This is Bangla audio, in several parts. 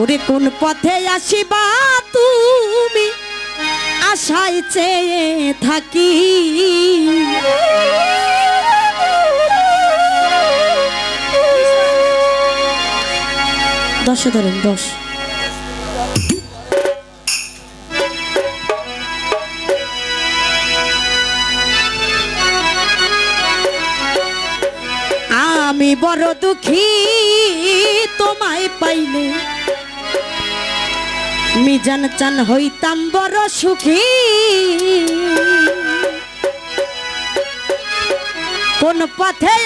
ওরে কোন পথে আসিবা তুমি? আশায় চেয়ে থাকি। দশ ধরেন, দশ। আমি বড় দুঃখী, তোমায় পাইলে মিজান চান হইতাম বড় সুখী। কোন পথে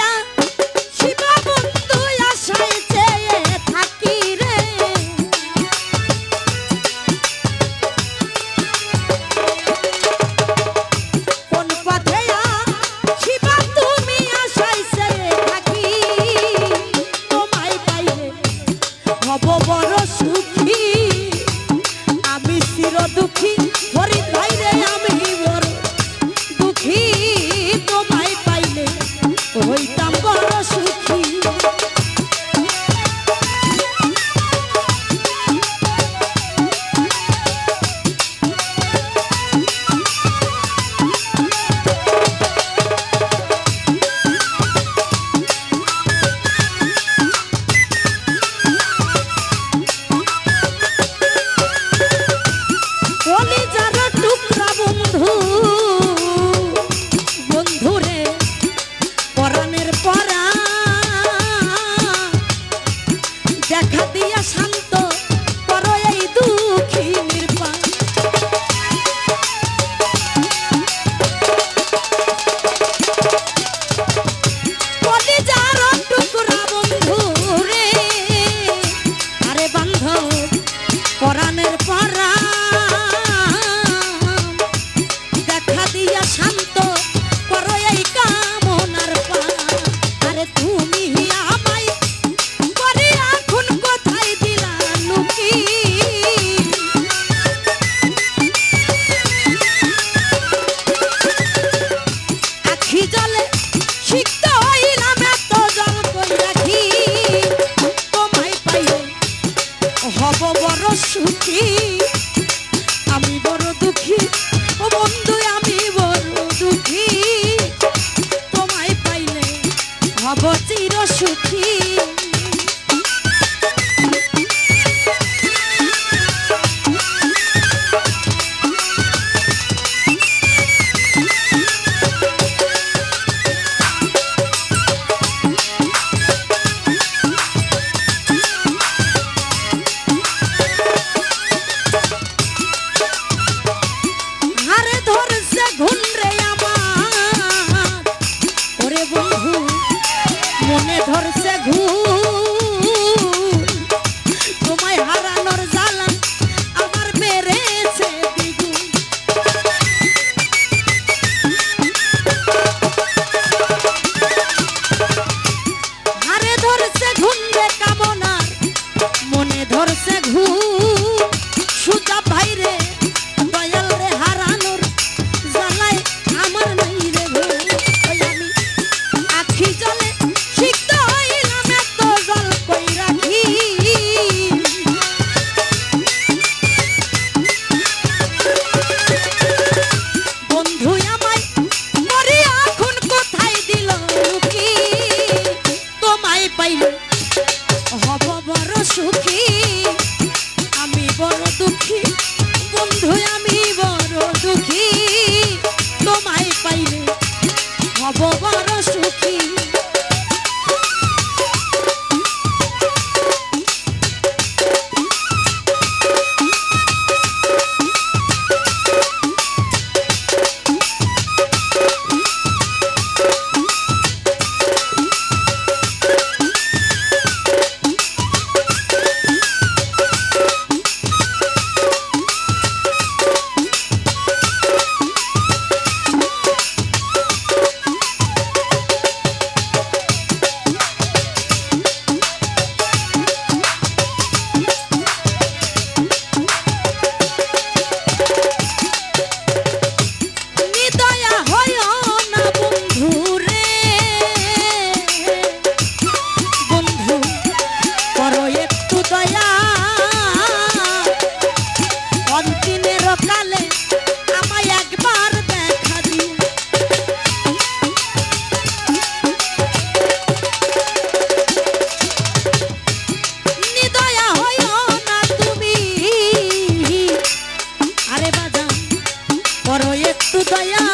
করো একটু দয়া।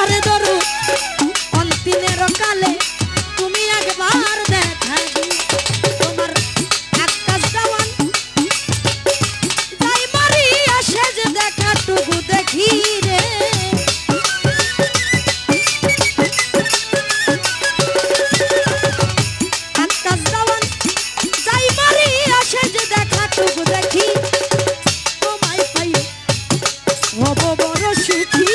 আরে should keep